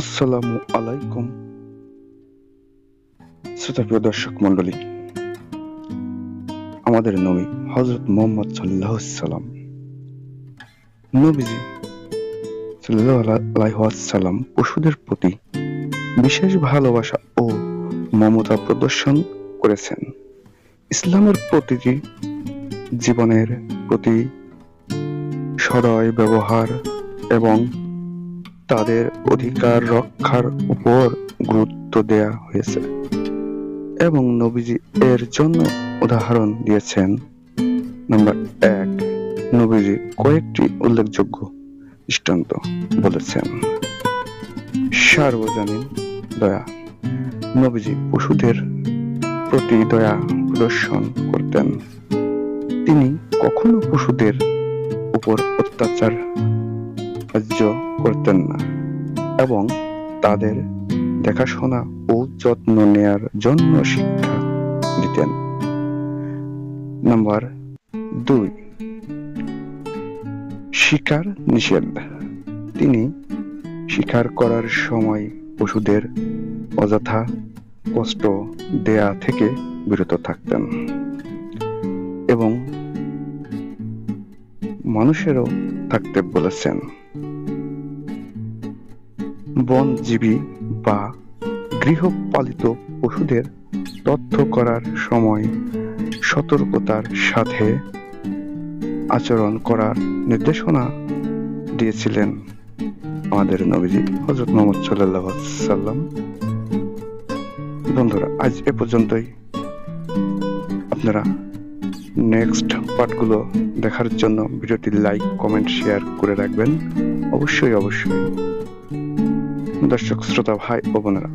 আসসালামু আলাইকুম। শ্রোতাপ্রিয় দর্শক মন্ডলী আমাদের নবী হজরত মোহাম্মদ সাল্লাহ সাল্লাম, নবীজি সাল্লাম পশুদের প্রতি বিশেষ ভালোবাসা ও মমতা প্রদর্শন করেছেন। ইসলামের প্রতিটি জীবনের প্রতি সদয় ব্যবহার এবং তাদের অধিকার রক্ষার উপর গুরুত্ব দেয়া হয়েছে। এবং নবীজি এর জন্য উদাহরণ দিয়েছেন। নাম্বার এক, নবীজি কয়েকটি উল্লেখযোগ্য দৃষ্টান্ত বলেছেন। সার্বজনীন দয়া। নবীজি পশুদের প্রতি দয়া প্রদর্শন করতেন। তিনি কখনো পশুদের উপর অত্যাচার সাহায্য করতেন না এবং তাদের দেখাশোনা ও যত্ন নেয়ার জন্য শিক্ষা দিতেন। নাম্বার দুই, শিকার নিষেধ। তিনি শিকার করার সময় পশুদের অযথা কষ্ট দেয়া থেকে বিরত থাকতেন এবং মানুষেরও থাকতে বলেছেন। বনজীবী বা গৃহপালিত পশুদের তথ্য করার সময় সতর্কতার সাথে আচরণ করার নির্দেশনা দিয়েছিলেন আমাদের নবীজি হজরত মোহাম্মদ সাল্লাহ সাল্লাম। বন্ধুরা, আজ এ পর্যন্তই। আপনারা নেক্সট পার্টগুলো দেখার জন্য ভিডিওটি লাইক কমেন্ট শেয়ার করে রাখবেন। অবশ্যই অবশ্যই। দর্শক, শ্রোতা, ভাই ও বোনেরা